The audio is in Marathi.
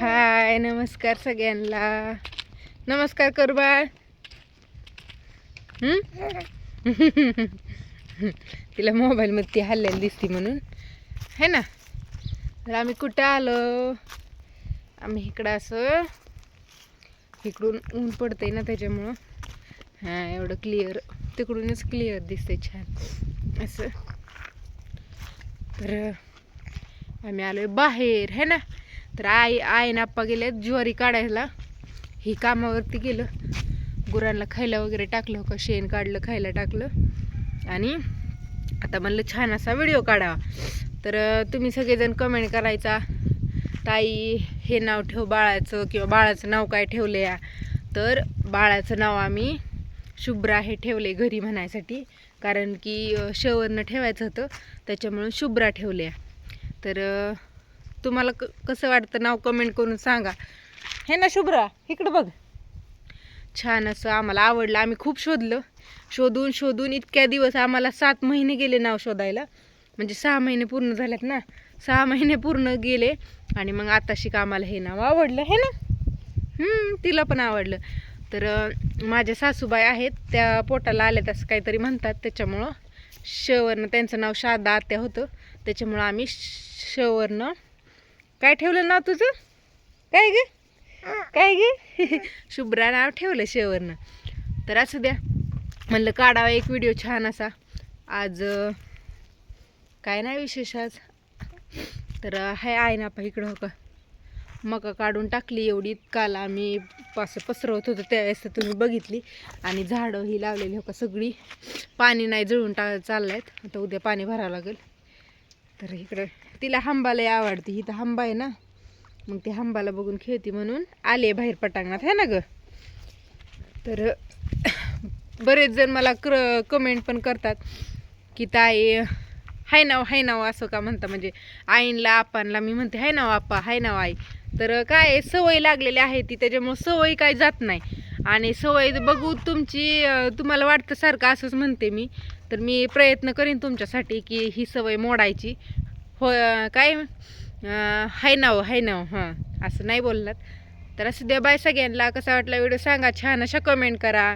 हाय नमस्कार सगळ्यांना. नमस्कार कर बाळ. तिला मोबाईलमध्ये ती हल्ल्याला दिसती म्हणून. है ना? तर आम्ही कुठं आलो? आम्ही इकडं असं इकडून ऊन पडतंय ना त्याच्यामुळं. हां एवढं क्लिअर तिकडूनच क्लिअर दिसतंय छान. असं. तर आम्ही आलोय बाहेर. है ना? तर आई आई ना आप्पा गेले ज्वारी काढायला. ही कामावरती गेलं. गुरांना खायला वगैरे टाकलं का शेण काढलं खायला टाकलं. आणि आता म्हणलं छान असा व्हिडिओ काढावा. तर तुम्ही सगळेजण कमेंट करायचा. ताई हे नाव ठेव बाळाचं किंवा बाळाचं नाव काय ठेवलं या तर बाळाचं नाव आम्ही शुभ्रा हे ठेवले घरी म्हणायसाठी. कारण की शेवरनं शवरनं ठेवायचं होतं. त्याच्यामुळं शुभ्रा ठेवले तर तुम्हाला क कसं वाटतं नाव कमेंट करून सांगा. हे ना शुभ्रा इकडं बघ. छान असं आम्हाला आवडलं. आम्ही खूप शोधलं. शोधून शोधून इतक्या दिवस आम्हाला सात महिने गेले नाव शोधायला. म्हणजे सहा महिने पूर्ण झाल्यात ना. सहा महिने पूर्ण गेले. आणि मग आताशी का आम्हाला हे नाव आवडलं हे ना? तिला पण आवडलं. तर माझ्या सासूबाई आहेत. त्या पोटाला आल्यात असं काहीतरी म्हणतात. त्याच्यामुळं शवर्ण त्यांचं नाव शारदा आत्या होतं. त्याच्यामुळं आम्ही शवर्ण काय ठेवलं नाव तुझं? काय गे? काय गे? शुभ्रा नाव ठेवलं शेवरनं. तर असं द्या. म्हणलं काढावा एक व्हिडिओ छान असा. आज काय नाही विशेष आज. तर हाय आहे ना आपण इकडं हो का? मका काढून टाकली एवढी. काल आम्ही असं पसरवत होतो त्यावेळेस तर तुम्ही बघितली. आणि झाडं ही लावलेली हो का सगळी. पाणी नाही जळून टा चाललायत आता उद्या पाणी भरावं लागेल. तर इकडं तिला हंबाला आवडते. ही तर हंबा आहे ना. मग ती हंबाला बघून खेळते म्हणून आले बाहेर पटांगणात. आहे ना ग? तर बरेच जण मला क्र कमेंट पण करतात की ताई हाय नाव हाय नाव असं का म्हणता? म्हणजे आईनला आपांना मी म्हणते हाय नाव आप्पा हाय नाव आई. तर काय सवय लागलेली आहे ती. त्याच्यामुळं सवय काय जात नाही. आणि सवय बघू तुमची तुम्हाला वाटतं सारखं असंच म्हणते मी. तर मी प्रयत्न करीन तुमच्यासाठी की ही सवय मोडायची. हो काय? हाय नाव हाय नाव हां असं नाही बोललात. तर असं द्या बाय सगळ्यांना. कसा वाटला व्हिडिओ सांगा. छान अशा कमेंट करा.